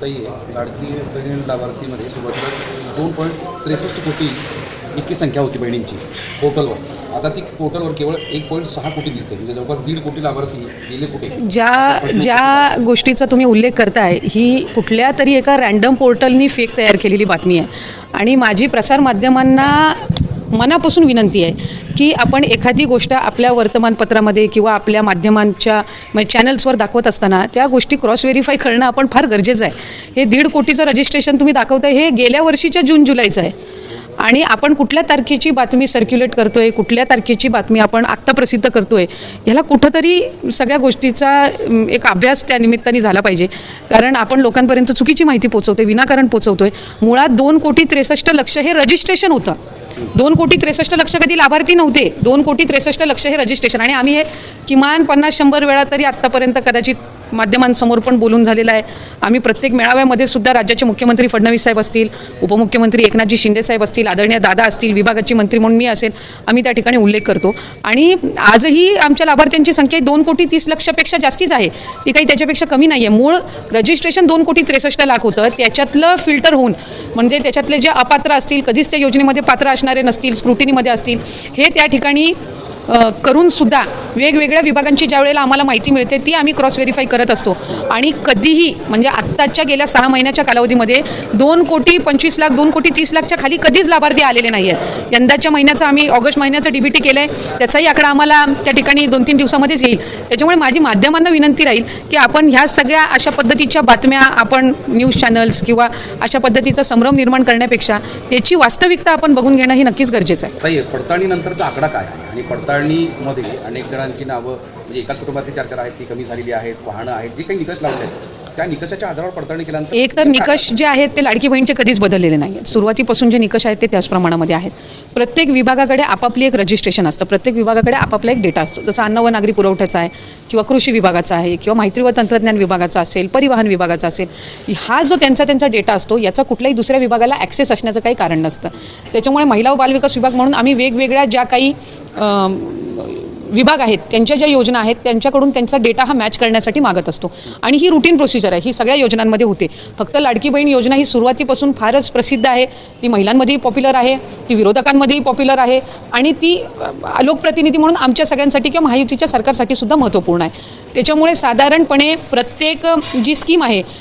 ताई आहे. लाडकी बहीण लाभार्थीमध्ये सुरुवातीला दोन पॉईंट त्रेसष्ट कोटी इतकी संख्या होती बहिणींची पोर्टलवर आता ती पोर्टलवर केवळ एक पॉईंट सहा कोटी दिसते. म्हणजे जवळपास दीड कोटी लाभार्थी गेले कुठे? ज्या ज्या गोष्टीचा तुम्ही उल्लेख करताय ही कुठल्या तरी एका रँडम पोर्टलनी फेक तयार केलेली बातमी आहे. आणि माझी प्रसारमाध्यमांना मनापासून विनंती आहे की आपण एखादी गोष्ट आपल्या वर्तमानपत्रामध्ये किंवा आपल्या माध्यमांच्या म्हणजे चॅनल्सवर दाखवत असताना त्या गोष्टी क्रॉस व्हेरीफाय करणं आपण फार गरजेचं आहे. हे दीड कोटीचं रजिस्ट्रेशन तुम्ही दाखवताय हे गेल्या वर्षीच्या जून जुलैचं आहे. आणि आपण कुठल्या तारखेची बातमी सर्क्युलेट करतोय कुठल्या तारखेची बातमी आपण आत्ता प्रसिद्ध करतोय ह्याला कुठंतरी सगळ्या गोष्टीचा एक अभ्यास त्या निमित्ताने झाला पाहिजे. कारण आपण लोकांपर्यंत चुकीची माहिती पोचवतोय विनाकारण पोचवतोय मुळात दोन कोटी त्रेसष्ट लक्ष हे रजिस्ट्रेशन होतं. दोन कोटी त्रेसष्ट लक्ष कधी लाभार्थी नव्हते. दोन कोटी त्रेसष्ट लक्ष हे रजिस्ट्रेशन. आणि आम्ही हे किमान पन्नास शंभर वेळा तरी आत्तापर्यंत कदाचित माध्यमांसमोर पण बोलून झालेलं आहे. आम्ही प्रत्येक मेळाव्यामध्ये सुद्धा राज्याचे मुख्यमंत्री फडणवीस साहेब असतील उपमुख्यमंत्री एकनाथजी शिंदे साहेब असतील आदरणीय दादा असतील विभागाची मंत्री म्हणून मी असेल आम्ही त्या ठिकाणी उल्लेख करतो. आणि आजही आमच्या लाभार्थ्यांची संख्या दोन कोटी तीस लक्षापेक्षा जास्तीच आहे. ती काही त्याच्यापेक्षा कमी नाही आहे मूळ रजिस्ट्रेशन दोन कोटी त्रेसष्ट लाख होतं. त्याच्यातलं फिल्टर होऊन म्हणजे त्याच्यातले जे अपात्र असतील कधीच त्या योजनेमध्ये पात्र असणारे नसतील स्क्रुटिनीमध्ये असतील हे त्या ठिकाणी करूनसुद्धा करून सुद्धा वेगवेगळ्या विभागांची ज्या वेळेला आम्हाला माहिती मिळते ती आम्ही क्रॉस व्हेरीफाय करत असतो. आणि कधीही म्हणजे आत्ताच्या गेल्या सहा महिन्याच्या कालावधीमध्ये दोन कोटी पंचवीस लाख दोन कोटी तीस लाखच्या खाली कधीच लाभार्थी आलेले नाही आहेत यंदाच्या महिन्याचा आम्ही ऑगस्ट महिन्याचं डी बी टी केलं आहे त्याचाही आकडा आम्हाला त्या ठिकाणी दोन तीन दिवसामध्येच येईल. त्याच्यामुळे माझी माध्यमांना विनंती राहील की आपण ह्या सगळ्या अशा पद्धतीच्या बातम्या आपण न्यूज चॅनल्स किंवा अशा पद्धतीचा संभ्रम निर्माण करण्यापेक्षा त्याची वास्तविकता आपण बघून घेणं ही नक्कीच गरजेचं आहे. पडताळणीनंतरचा आकडा काय आणि आणि पडताळणीमध्ये अनेक जणांची नावं म्हणजे एकाच कुटुंबातली चार चार आहेत ती कमी झालेली आहेत वाहनं आहेत जे काही निकष लावले आहेत त्या निकषाच्या आधारावर पडताळणी केल्यानंतर एक तर निकष जे आहेत ते लाडकी बहीणचे कधीच बदललेले नाही आहेत सुरुवातीपासून जे निकष आहेत ते त्याच प्रमाणामध्ये आहेत. प्रत्येक विभागाकडे आपापली एक रजिस्ट्रेशन असतं. प्रत्येक विभागाकडे आपापला एक डेटा असतो. जसं अन्न व नागरी पुरवठ्याचा आहे किंवा कृषी विभागाचा आहे किंवा माहिती व तंत्रज्ञान विभागाचा असेल परिवहन विभागाचा असेल हा जो त्यांचा त्यांचा डेटा असतो याचा कुठल्याही दुसऱ्या विभागाला ॲक्सेस असण्याचं काही कारण नसतं. त्याच्यामुळे महिला व बालविकास विभाग म्हणून आम्ही वेगवेगळ्या ज्या काही विभाग आहेत त्यांच्या ज्या योजना आहेत त्यांच्याकडून त्यांचा डेटा हा मॅच करण्यासाठी मागत असतो. आणि ही रुटीन प्रोसिजर आहे. ही सगळ्या योजनांमध्ये होते. फक्त लाडकी बहीण योजना ही सुरुवातीपासून फारच प्रसिद्ध आहे. ती महिलांमध्येही पॉप्युलर आहे. ती विरोधकांमध्येही पॉप्युलर आहे आणि ती लोकप्रतिनिधी म्हणून आमच्या सगळ्यांसाठी किंवा महायुतीच्या सरकारसाठी सुद्धा महत्त्वपूर्ण आहे. त्याच्यामुळे साधारणपणे प्रत्येक जी स्कीम आहे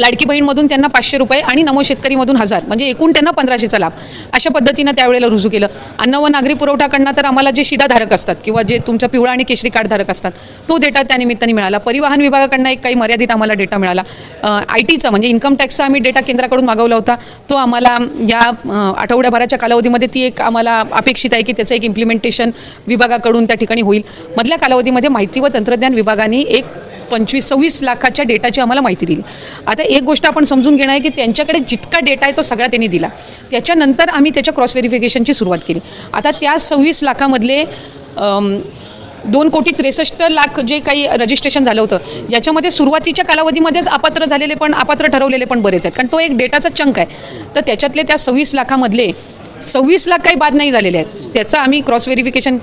लाडकी बहीणमधून त्यांना पाचशे रुपये आणि नमो शेतकरीमधून हजार म्हणजे एकूण त्यांना पंधराशेचा लाभ. अशा पद्धतीनं त्यावेळेला रुजू केलं. अन्न व नागरी पुरवठाकडनं तर आम्हाला जे शिधाधारक असतात किंवा जे तुमचा पिवळा आणि केशरी कार्डधारक असतात तो डेटा त्या निमित्ताने मिळाला. परिवहन विभागाकडनं एक काही मर्यादित आम्हाला डेटा मिळाला. आय टीचा म्हणजे इन्कम टॅक्सचा आम्ही डेटा केंद्राकडून मागवला होता. तो आम्हाला या आठवड्याभराच्या कालावधीमध्ये ती एक आम्हाला अपेक्षित आहे की त्याचं एक इम्प्लिमेंटेशन विभागाकडून त्या ठिकाणी होईल. मधल्या कालावधीमध्ये माहिती व तंत्रज्ञान विभागाने एक पंचवीस सव्वीस लाखाच्या डेटाची आम्हाला माहिती दिली. आता एक गोष्ट आपण समजून घेणं आहे की त्यांच्याकडे जितका डेटा आहे तो सगळा त्यांनी दिला. त्याच्यानंतर आम्ही त्याच्या क्रॉस व्हेरिफिकेशनची सुरुवात केली. आता त्या सव्वीस लाखामधले दोन कोटी त्रेसष्ट लाख जे काही रजिस्ट्रेशन झालं होतं याच्यामध्ये सुरुवातीच्या कालावधीमध्येच अपात्र झालेले पण अपात्र ठरवलेले पण बरेच आहेत. कारण तो एक डेटाचा चंक आहे. तर त्याच्यातले त्या सव्वीस लाखामधले सव्वीस लाख काही बाद नाही झालेले आहेत. त्याचं आम्ही क्रॉस व्हेरिफिकेशन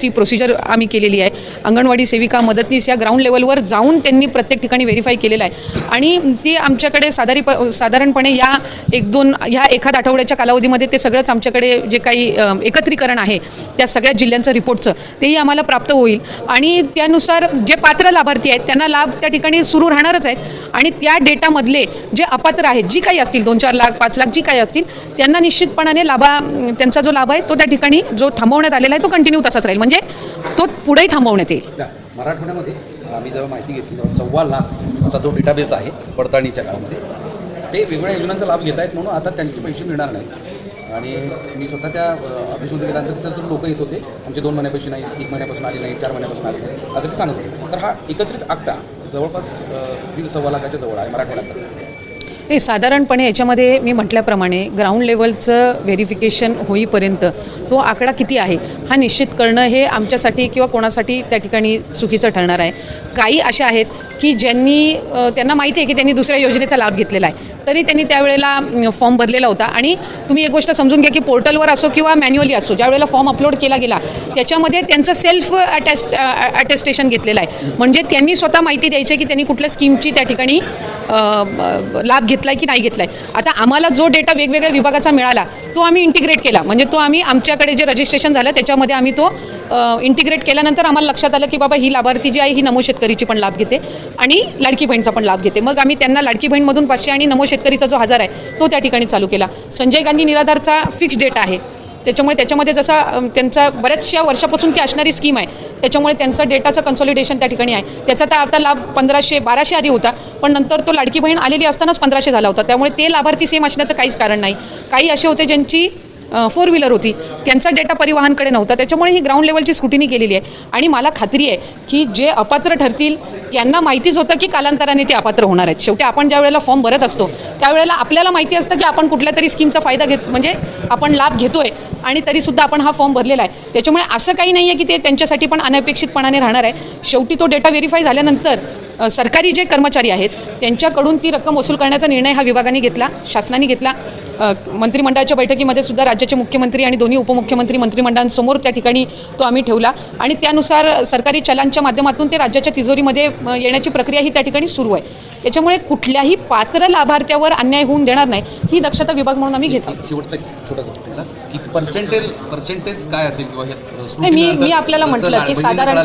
ची प्रोसिजर आम्ही केलेली आहे. अंगणवाडी सेविका मदतनीस या ग्राउंड लेवलवर जाऊन त्यांनी प्रत्येक ठिकाणी व्हेरीफाय केलेलं आहे. आणि ते आमच्याकडे साधारी साधारणपणे या एक दोन ह्या एखाद आठवड्याच्या कालावधीमध्ये ते सगळंच आमच्याकडे जे काही एकत्रीकरण आहे त्या सगळ्या जिल्ह्यांचं रिपोर्टचं तेही आम्हाला प्राप्त होईल. आणि त्यानुसार जे पात्र लाभार्थी आहेत त्यांना लाभ त्या ठिकाणी सुरू राहणारच आहेत. आणि त्या डेटामधले जे अपात्र आहेत जी काही असतील दोन चार लाख पाच लाख जी काही असतील त्यांना निश्चितपणाने लाभा त्यांचा जो लाभ आहे तो त्या ठिकाणी जो थांबवण्यात आलेला आहे तो कंटिन्यू तसाच राहील. म्हणजे तो पुढेही थांबवण्यात येईल. मराठवाड्यामध्ये आम्ही जेव्हा माहिती घेतली तेव्हा सव्वा लाखचा जो डेटाबेस आहे पडताळणीच्या काळामध्ये ते वेगवेगळ्या योजनांचा लाभ घेत आहेत म्हणून आता त्यांचे पैसे मिळणार नाही आणि मी स्वतः त्या अभिशोध केल्यानंतर लोक येत होते. आमचे दोन महिन्यापासून नाही एक महिन्यापासून आले नाही चार महिन्यापासून आले नाही असं ते सांगत होते. तर हा एकत्रित आकडा जवळपास दीड सव्वा लाखाच्या जवळ आहे मराठवाड्याचा. नाही साधारणपणे याच्यामध्ये मी म्हटल्याप्रमाणे ग्राउंड लेवलचं व्हेरिफिकेशन होईपर्यंत तो आकडा किती आहे हा निश्चित करणं हे आमच्यासाठी किंवा कोणासाठी त्या ठिकाणी चुकीचं ठरणार आहे. काही अशा आहेत की ज्यांनी त्यांना माहिती आहे की त्यांनी दुसऱ्या योजनेचा लाभ घेतलेला आहे. तरी त्यांनी त्यावेळेला फॉर्म भरलेला होता. आणि तुम्ही एक गोष्ट समजून घ्या की पोर्टलवर असो किंवा मॅन्युअली असो ज्या वेळेला फॉर्म अपलोड केला गेला त्याच्यामध्ये त्यांचं सेल्फ अटेस्ट अटेस्टेशन घेतलेलं आहे. म्हणजे त्यांनी स्वतः माहिती द्यायची आहे की त्यांनी कुठल्या स्कीमची त्या ठिकाणी लाभ घेतला आहे की नाही घेतला आहे आता आम्हाला जो डेटा वेगवेगळ्या विभागाचा मिळाला तो आम्ही इंटिग्रेट केला. म्हणजे तो आम्ही आमच्याकडे जे रजिस्ट्रेशन झालं त्याच्यामध्ये आम्ही तो इंटिग्रेट केल्यानंतर आम्हाला लक्षात आलं की बाबा ही लाभार्थी जी आहे ही नमो शेतकरीची पण लाभ घेते आणि लाडकी बहीणचा पण लाभ घेते. मग आम्ही त्यांना लाडकी बहीणमधून पाचशे आणि नमो शेतकरीचा जो हजार आहे तो त्या ठिकाणी चालू केला. संजय गांधी निराधारचा फिक्स डेट आहे. त्याच्यामुळे त्याच्यामध्ये जसा त्यांचा बऱ्याचशा वर्षापासून ती असणारी स्कीम आहे. त्याच्यामुळे त्यांचा डेटाचं कन्सॉलिडेशन त्या ठिकाणी आहे. त्याचा तर आता लाभ पंधराशे बाराशे आधी होता पण नंतर तो लाडकी बहीण आलेली असतानाच पंधराशे झाला होता. त्यामुळे ते लाभार्थी सेम असण्याचं काहीच कारण नाही. काही असे होते ज्यांची फोर व्हीलर होती. त्यांचा डेटा परिवहनकडे नव्हता. त्याच्यामुळे ही ग्राउंड लेवलची स्क्रुटिनी केलेली आहे. आणि मला खात्री आहे की जे अपात्र ठरतील त्यांना माहितीच होतं की कालांतराने ते अपात्र होणार आहेत. शेवटी आपण ज्या वेळेला फॉर्म भरत असतो त्यावेळेला आपल्याला माहिती असतं की आपण कुठल्या तरी स्कीमचा फायदा घेत म्हणजे आपण लाभ घेतोय. आणि तरीसुद्धा आपण हा फॉर्म भरलेला आहे. त्याच्यामुळे असं काही नाही आहे की ते त्यांच्यासाठी पण अनपेक्षितपणाने राहणार आहे. शेवटी तो डेटा व्हेरीफाय झाल्यानंतर सरकारी जे कर्मचारी आहेत त्यांच्याकडून ती रक्कम वसूल करण्याचा निर्णय हा विभागाने घेतला शासनाने घेतला. मंत्रिमंडळाच्या बैठकीमध्ये सुद्धा राज्याचे मुख्यमंत्री आणि दोन्ही उपमुख्यमंत्री मंत्रिमंडळांसमोर त्या ठिकाणी तो आम्ही ठेवला. आणि त्यानुसार सरकारी चलांच्या माध्यमातून ते राज्याच्या तिजोरीमध्ये येण्याची प्रक्रिया ही त्या ठिकाणी सुरू आहे. त्याच्यामुळे कुठल्याही पात्र लाभार्थ्यावर अन्याय होऊन देणार नाही ही दक्षता विभाग म्हणून आम्ही घेतली. की पर्सेंटेज पर्सेंटेज काय असेल किंवा हे मी मी आपल्याला म्हटलं की साधारण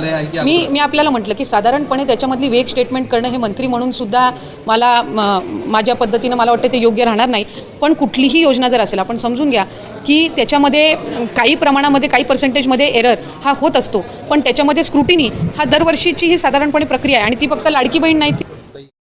मी मी आपल्याला म्हटलं की साधारणपणे त्याच्यामधली वेग स्टेटमेंट करणं हे मंत्री म्हणून सुद्धा मला माझ्या पद्धतीनं मला वाटतं ते योग्य राहणार नाही. पण कुठलीही योजना जर असेल आपण समजून घ्या की त्याच्यामध्ये काही प्रमाणामध्ये काही पर्सेंटेजमध्ये एरर हा होत असतो. पण त्याच्यामध्ये स्क्रुटिनी हा दरवर्षीची ही साधारणपणे प्रक्रिया आहे आणि ती फक्त लाडकी बहीण नाही ती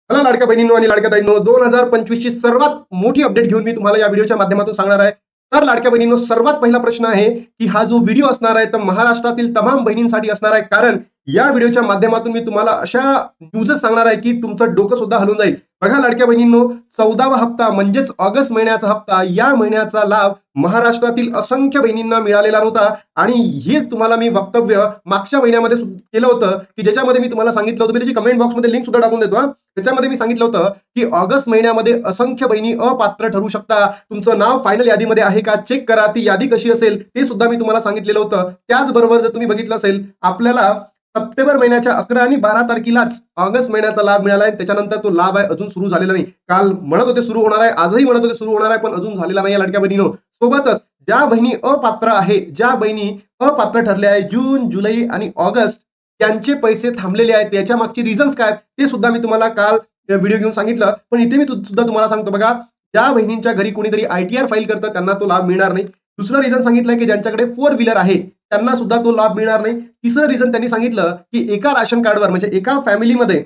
मला लाडक्या बहिणींनो आणि लाडक्या ताईंनो दोन हजार पंचवीसची सर्वात मोठी अपडेट घेऊन मी तुम्हाला या व्हिडिओच्या माध्यमातून सांगणार आहे. तर लाडक्या बहिणींनो सर्वात पहिला प्रश्न आहे की हा जो व्हिडिओ असणार आहे तर महाराष्ट्रातील तमाम बहिणींसाठी असणार आहे. कारण या व्हिडिओच्या माध्यमातून मी तुम्हाला अशा न्यूजच सांगणार आहे की तुमचं डोकं सुद्धा हलून जाईल. बघा लाडक्या बहिणींनो चौदावा हप्ता म्हणजेच ऑगस्ट महिन्याचा हप्ता या महिन्याचा लाभ महाराष्ट्रातील असंख्य बहिणींना मिळालेला नव्हता. आणि हे तुम्हाला मी वक्तव्य मागच्या महिन्यामध्ये केलं होतं की ज्याच्यामध्ये मी तुम्हाला सांगितलं होतं. मी त्याची कमेंट बॉक्समध्ये लिंक सुद्धा टाकून देतो त्याच्यामध्ये मी सांगितलं होतं की ऑगस्ट महिन्यामध्ये असंख्य बहिणी अपात्र ठरू शकता. तुमचं नाव फायनल यादीमध्ये आहे का? चेक करा ती यादी कशी असेल? ते सुद्धा मी तुम्हाला सांगितलेलं होतं. त्याचबरोबर जर तुम्ही बघितलं असेल आपल्याला सप्टेंबर महिन्याच्या अकरा आणि बारा तारखेलाच ऑगस्ट महिन्याचा लाभ मिळाला आहे त्याच्यानंतर तो लाभ आहे अजून सुरू झालेला नाही. काल म्हणत होते सुरू होणार आहे आजही म्हणत होते सुरू होणार आहे पण अजून झालेला नाही लाडक्या बहिणीनो. सोबतच ज्या बहिणी अपात्र आहे ज्या बहिणी अपात्र ठरल्या आहे जून जुलै आणि ऑगस्ट त्यांचे पैसे थांबलेले आहेत. त्याच्या मागचे रिझन्स काय ते सुद्धा मी तुम्हाला काल व्हिडिओ घेऊन सांगितलं. पण इथे मी सुद्धा तुम्हाला सांगतो बघा ज्या बहिणींच्या घरी कोणीतरी आयटीआर फाईल करतं त्यांना तो लाभ मिळणार नाही. दुसरं रिझन सांगितलं की ज्यांच्याकडे फोर व्हीलर आहे त्यांना सुद्धा तो लाभ मिळणार नाही. तिसरं रिझन त्यांनी सांगितलं की एका राशन कार्डवर म्हणजे एका फॅमिलीमध्ये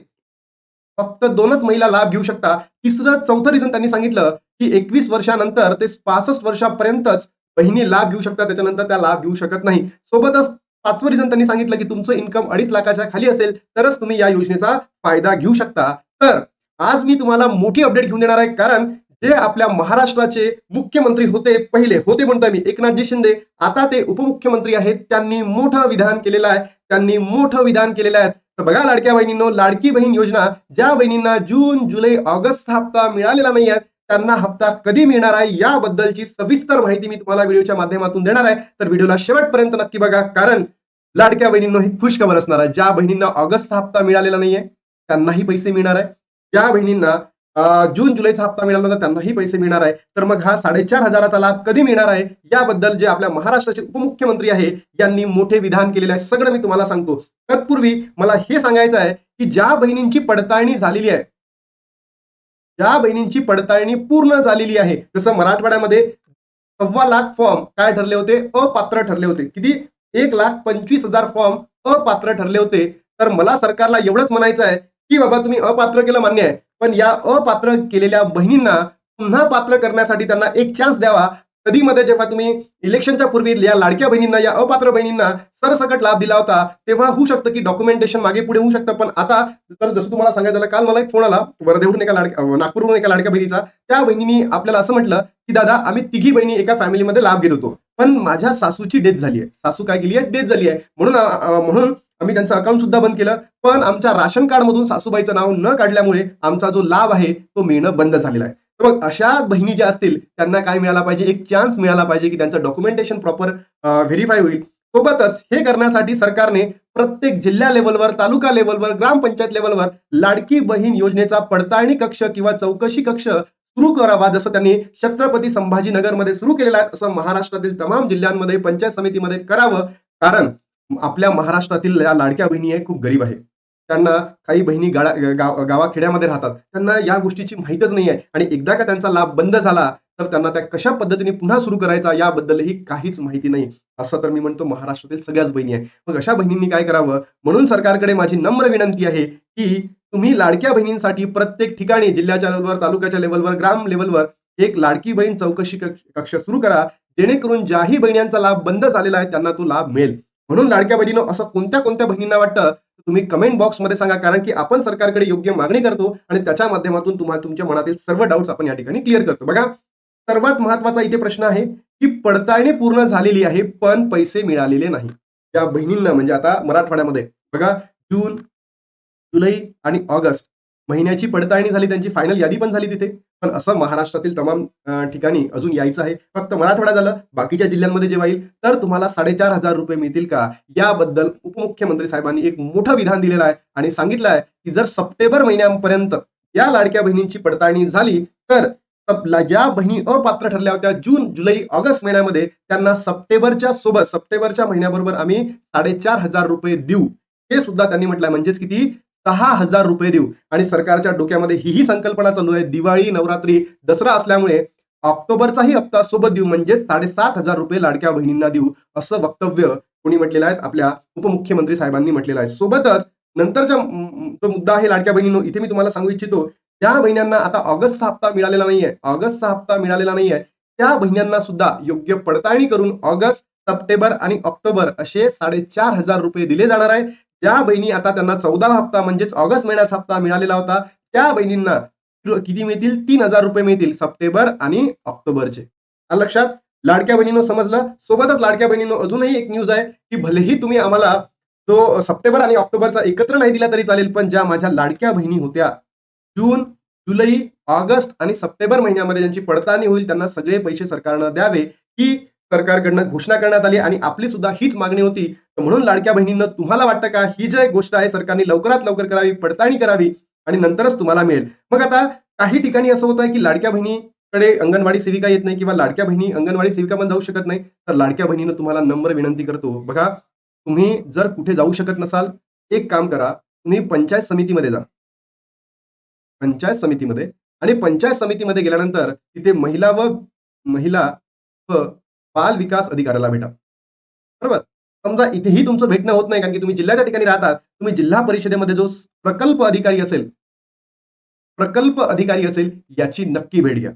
फक्त दोनच महिला लाभ घेऊ शकता. तिसरं चौथं रिझन त्यांनी सांगितलं की एकवीस वर्षानंतर ते पासष्ट वर्षापर्यंतच बहिणी लाभ घेऊ शकतात. त्याच्यानंतर त्या लाभ घेऊ शकत नाही. सोबतच पाचवं रिझन त्यांनी सांगितलं की तुमचं इन्कम अडीच लाखाच्या खाली असेल तरच तुम्ही या योजनेचा फायदा घेऊ शकता. तर आज मी तुम्हाला मोठी अपडेट घेऊन देणार आहे. कारण जे आपल्या महाराष्ट्राचे मुख्यमंत्री होते पहिले होते म्हणतोय मी एकनाथजी शिंदे आता ते उपमुख्यमंत्री आहेत त्यांनी मोठं विधान केलेलं आहे त्यांनी मोठं विधान केलेलं आहे. तर बघा लाडक्या बहिणींनो लाडकी बहीण योजना ज्या बहिणींना जून जुलै ऑगस्ट हप्ता मिळालेला नाही आहे त्यांना हप्ता कधी मिळणार आहे याबद्दलची सविस्तर माहिती मी तुम्हाला व्हिडिओच्या माध्यमातून देणार आहे. तर व्हिडिओला शेवटपर्यंत नक्की बघा कारण लाडक्या बहिणींनो ही खुश खबर असणार आहे. ज्या बहिणींना ऑगस्ट हप्ता मिळालेला नाहीये त्यांनाही पैसे मिळणार आहे. ज्या बहिणींना जून जुलैचा हप्ता मिळाला तर त्यांनाही पैसे मिळणार आहे. तर मग हा साडेचार हजाराचा लाभ कधी मिळणार आहे? याबद्दल जे आपल्या महाराष्ट्राचे उपमुख्यमंत्री आहे यांनी मोठे विधान केलेले आहे. सगळं मी तुम्हाला सांगतो. तत्पूर्वी मला हे सांगायचं आहे की ज्या बहिणींची पडताळणी झालेली आहे ज्या बहिणींची पडताळणी पूर्ण झालेली आहे जसं मराठवाड्यामध्ये सव्वा लाख फॉर्म काय ठरले होते? अपात्र ठरले होते. किती? एक लाख पंचवीस हजार फॉर्म अपात्र ठरले होते. तर मला सरकारला एवढंच म्हणायचं आहे की बाबा तुम्ही अपात्र केलं मान्य आहे. पण या अपात्र केलेल्या बहिणींना पुन्हा पात्र करण्यासाठी त्यांना एक चान्स द्यावा. कधीमध्ये जेव्हा तुम्ही इलेक्शनच्या पूर्वी या लाडक्या बहिणींना या अपात्र बहिणींना सरसकट लाभ दिला होता तेव्हा होऊ शकतं की डॉक्युमेंटेशन मागे पुढे होऊ शकतं. पण आता तर जसं तुम्हाला सांगायचं झालं काल मला एक फोन आला वर्धेवरून एका लाडक्या नागपूरवरून एका लाडक्या बहिणीचा. त्या बहिणीने आपल्याला असं म्हटलं की दादा आम्ही तिघी बहिणी एका फॅमिलीमध्ये लाभ घेत होतो. पण माझ्या सासूची डेथ झाली आहे सासू काय केली आहे डेथ झाली आहे म्हणून म्हणून आम्ही त्यांचं अकाउंट सुद्धा बंद केलं. पण आमच्या राशन कार्ड मधून सासूबाईचं नाव न काढल्यामुळे आमचा जो लाभ आहे तो मिळणं बंद झालेला आहे. तर मग अशा बहिणी ज्या असतील त्यांना काय मिळाला पाहिजे? एक चान्स मिळाला पाहिजे की त्यांचं डॉक्युमेंटेशन प्रॉपर व्हेरीफाय होईल. सोबतच हे करण्यासाठी सरकारने प्रत्येक जिल्हा लेवलवर तालुका लेवलवर ग्रामपंचायत लेवलवर लाडकी बहीण योजनेचा पडताळणी कक्ष किंवा चौकशी कक्ष सुरू करावा जसं त्यांनी छत्रपती संभाजीनगरमध्ये सुरू केलेला आहे असं महाराष्ट्रातील तमाम जिल्ह्यांमध्ये पंचायत समितीमध्ये करावं. कारण आपल्या महाराष्ट्रातील या लाडक्या बहिणी आहे खूप गरीब आहे त्यांना काही बहिणी गाडा गाव गावाखेड्यामध्ये राहतात. त्यांना या गोष्टीची माहीतच नाही आहे आणि एकदा का त्यांचा लाभ बंद झाला तर त्यांना त्या कशा पद्धतीने पुन्हा सुरू करायचा याबद्दलही काहीच माहिती नाही. असं तर मी म्हणतो महाराष्ट्रातील सगळ्याच बहिणी आहे मग अशा बहिणींनी काय करावं? म्हणून सरकारकडे माझी नम्र विनंती आहे की तुम्ही लाडक्या बहिणींसाठी प्रत्येक ठिकाणी जिल्ह्याच्या लेवलवर तालुक्याच्या लेवलवर ग्राम लेवलवर एक लाडकी बहीण चौकशी कक्ष सुरू करा. जेणेकरून ज्याही बहिणींचा लाभ बंद झालेला आहे त्यांना तो लाभ मिळेल. म्हणून लाडक्या बहिणीनं असं कोणत्या कोणत्या बहिणींना वाटतं? तुम्ही कमेंट बॉक्समध्ये सांगा कारण की आपण सरकारकडे योग्य मागणी करतो आणि त्याच्या माध्यमातून तुम्हाला तुमच्या मनातील सर्व डाऊट्स आपण या ठिकाणी क्लिअर करतो. बघा सर्वात महत्त्वाचा इथे प्रश्न आहे की पडताळणी पूर्ण झालेली आहे पण पैसे मिळालेले नाही. या बहिणींना म्हणजे आता मराठवाड्यामध्ये बघा जून जुलै आणि ऑगस्ट महिन्याची पडताळणी झाली त्यांची फायनल यादी पण झाली तिथे. पण असं महाराष्ट्रातील तमाम ठिकाणी अजून यायचं आहे. फक्त मराठवाडा झालं बाकीच्या जिल्ह्यांमध्ये जेव्हा येईल तर तुम्हाला साडेचार हजार रुपये मिळतील का? याबद्दल उपमुख्यमंत्री साहेबांनी एक मोठं विधान दिलेलं आहे आणि सांगितलं आहे की जर सप्टेंबर महिन्यापर्यंत या लाडक्या बहिणींची पडताळणी झाली तर ज्या बहिणी अपात्र ठरल्या होत्या जून जुलै ऑगस्ट महिन्यामध्ये त्यांना सप्टेंबरच्या सोबत सप्टेंबरच्या महिन्याबरोबर आम्ही साडेचार हजार रुपये देऊ. हे सुद्धा त्यांनी म्हटलंय. म्हणजेच किती? सहा हजार रुपये देऊ. आणि सरकारच्या डोक्यामध्ये हीही संकल्पना चालू आहे. दिवाळी नवरात्री दसरा असल्यामुळे ऑक्टोबरचाही हप्ता सोबत देऊ. म्हणजेच साडेसात हजार रुपये लाडक्या बहिणींना देऊ असं वक्तव्य कोणी म्हटलेलं आहे? आपल्या उपमुख्यमंत्री साहेबांनी म्हटलेलं आहे. सोबतच नंतरचा जो मुद्दा आहे लाडक्या बहिणींनो इथे मी तुम्हाला सांगू इच्छितो ज्या बहिण्यांना आता ऑगस्टचा हप्ता मिळालेला नाहीये ऑगस्टचा हप्ता मिळालेला नाहीये त्या बहिण्यांना सुद्धा योग्य पडताळणी करून ऑगस्ट सप्टेंबर आणि ऑक्टोबर असे साडेचार हजार रुपये दिले जाणार आहे. ज्या बहिणी आता त्यांना चौदा हप्ता म्हणजेच ऑगस्ट महिन्याचा हप्ता मिळालेला होता त्या बहिणींना किती मिळतील? तीन हजार रुपये मिळतील सप्टेंबर आणि ऑक्टोबरचे. लक्षात लाडक्या बहिणीनं समजलं? सोबतच लाडक्या बहिणीनं अजूनही एक न्यूज आहे की भलेही तुम्ही आम्हाला जो सप्टेंबर आणि ऑक्टोबरचा एकत्र नाही दिला तरी चालेल पण ज्या माझ्या लाडक्या बहिणी होत्या जून जुलै ऑगस्ट आणि सप्टेंबर महिन्यामध्ये ज्यांची पडताळणी होईल त्यांना सगळे पैसे सरकारनं द्यावे ही सरकारकडनं घोषणा करण्यात आली आणि आपली सुद्धा हीच मागणी होती. तर म्हणून लाडक्या बहिणींना तुम्हाला वाटतं का ही जी गोष्ट आहे सरकारने लवकरात लवकर करावी पडताळणी करावी आणि नंतरच तुम्हाला मिळेल. मग आता काही ठिकाणी असं होत आहे की लाडक्या बहिणीकडे अंगणवाडी सेविका येत नाही किंवा लाडक्या बहिणी अंगणवाडी सेविका पण जाऊ शकत नाही तर लाडक्या बहिणीनं तुम्हाला नम्र विनंती करतो. बघा तुम्ही जर कुठे जाऊ शकत नसाल एक काम करा तुम्ही पंचायत समितीमध्ये जा. पंचायत समितीमध्ये. आणि पंचायत समितीमध्ये गेल्यानंतर तिथे महिला व महिला व बाल विकास अधिकाऱ्याला भेटा बरोबर? समजा इथेही तुमचं भेटणं होत नाही कारण की तुम्ही जिल्ह्याच्या ठिकाणी राहतात तुम्ही जिल्हा परिषदेमध्ये जो प्रकल्प अधिकारी असेल प्रकल्प अधिकारी असेल याची नक्की भेट घ्या.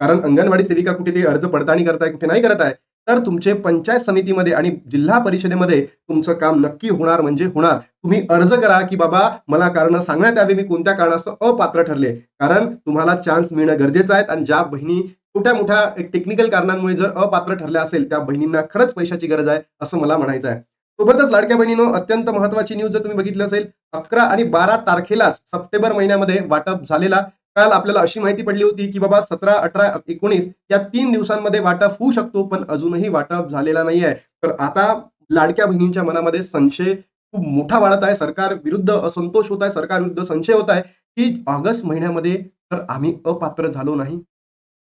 कारण अंगणवाडी सेविका कुठे ते अर्ज पडताळणी करताय कुठे नाही करत आहे तर तुमचे पंचायत समितीमध्ये आणि जिल्हा परिषदेमध्ये तुमचं काम नक्की होणार म्हणजे होणार. तुम्ही अर्ज करा की बाबा मला कारण सांगण्यात यावे मी कोणत्या कारणास्तव अपात्र ठरले. कारण तुम्हाला चान्स मिळणं गरजेचं आहे आणि ज्या बहिणी मोठ्या मोठ्या टेक्निकल कारणांमुळे जर अपात्र ठरल्या असेल त्या बहिणींना खरंच पैशाची गरज आहे असं मला म्हणायचं आहे सोबतच लाडक्या बहिणीनो अत्यंत महत्वाची न्यूज जर तुम्ही बघितली असेल अकरा आणि बारा तारखेलाच सप्टेंबर महिन्यामध्ये वाटप झालेला. काल आपल्याला अशी माहिती पडली होती की बाबा सतरा अठरा एकोणीस या तीन दिवसांमध्ये वाटप होऊ शकतो पण अजूनही वाटप झालेला नाही आहे तर आता लाडक्या बहिणींच्या मनामध्ये संशय खूप मोठा वाढत आहे. सरकार विरुद्ध असंतोष होत आहे सरकार विरुद्ध संशय होत आहे की ऑगस्ट महिन्यामध्ये तर आम्ही अपात्र झालो नाही.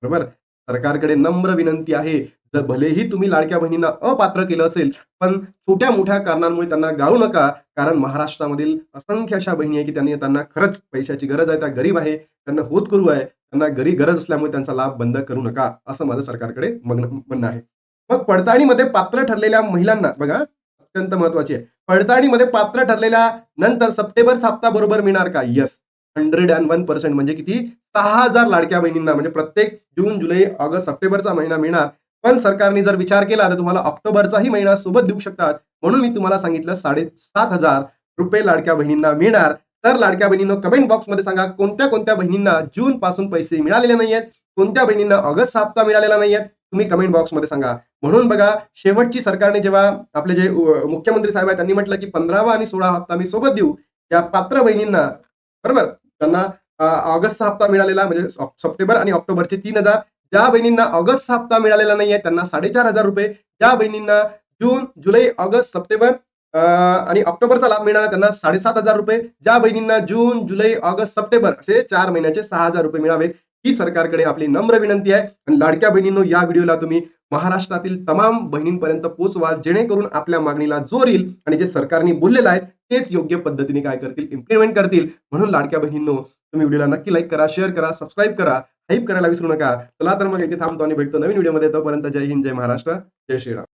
बरोबर? सरकारकडे नम्र विनंती आहे. जर भलेही तुम्ही लाडक्या बहिणींना अपात्र केलं असेल पण छोट्या मोठ्या कारणांमुळे त्यांना गाळू नका. कारण महाराष्ट्रामधील असंख्य अशा बहिणी आहे की त्यांनी त्यांना खरंच पैशाची गरज आहे. त्या गरीब आहे. त्यांना होत करू आहे. त्यांना गरीब गरज असल्यामुळे त्यांचा लाभ बंद करू नका असं माझं सरकारकडे म्हणणं आहे. मग पडताळणीमध्ये पात्र ठरलेल्या महिलांना बघा अत्यंत महत्वाची आहे. पडताळणीमध्ये पात्र ठरलेल्या नंतर सप्टेंबर हप्ता बरोबर मिळणार का? Yes hundred and one percent म्हणजे किती? सहा हजार लाडक्या बहिणींना म्हणजे प्रत्येक जून जुलै ऑगस्ट सप्टेंबरचा महिना मिळणार. पण सरकारने जर विचार केला तर तुम्हाला ऑक्टोबरचाही महिना सोबत देऊ शकतात. म्हणून मी तुम्हाला सांगितलं साडेसात हजार रुपये लाडक्या बहिणींना मिळणार. तर लाडक्या बहिणींनो कमेंट बॉक्समध्ये सांगा कोणत्या कोणत्या बहिणींना जून पासून पैसे मिळालेले नाही कोणत्या बहिणींना ऑगस्ट हप्ता मिळालेला नाही तुम्ही कमेंट बॉक्समध्ये सांगा. म्हणून बघा शेवटची सरकारने जेव्हा आपले जे मुख्यमंत्री साहेब आहेत त्यांनी म्हटलं की पंधरावा आणि सोळा हप्ता मी सोबत देऊ. या पात्र बहिणींना बरोबर? त्यांना ऑगस्टचा हप्ता मिळालेला म्हणजे सप्टेंबर आणि ऑक्टोबरचे तीन हजार. ज्या बहिणींना ऑगस्टचा हप्ता मिळालेला नाहीये त्यांना साडेचार हजार रुपये. ज्या बहिणींना जून जुलै ऑगस्ट सप्टेंबर आणि ऑक्टोबरचा लाभ मिळणार त्यांना साडेसात हजार रुपये. ज्या बहिणींना जून जुलै ऑगस्ट सप्टेंबर असे चार महिन्याचे सहा हजार रुपये मिळावेत ही सरकारकडे आपली नम्र विनंती आहे. आणि लाडक्या बहिणींनो या व्हिडिओला तुम्ही महाराष्ट्रातील तमाम बहिणींपर्यंत पोहोचवा जेणेकरून आपल्या मागणीला जोर येईल आणि जे सरकारने बोललेलं आहे तेच योग्य पद्धतीने काय करतील इम्प्लिमेंट करतील. म्हणून लाडक्या बहिणींनो तुम्ही व्हिडिओला नक्की लाईक करा शेअर करा सबस्क्राईब करा हाईप करायला विसरू नका. चला तर मग इथे थांबतो आणि भेटतो नवीन व्हिडिओमध्ये तोपर्यंत जय हिंद जय महाराष्ट्र जय श्रीराम.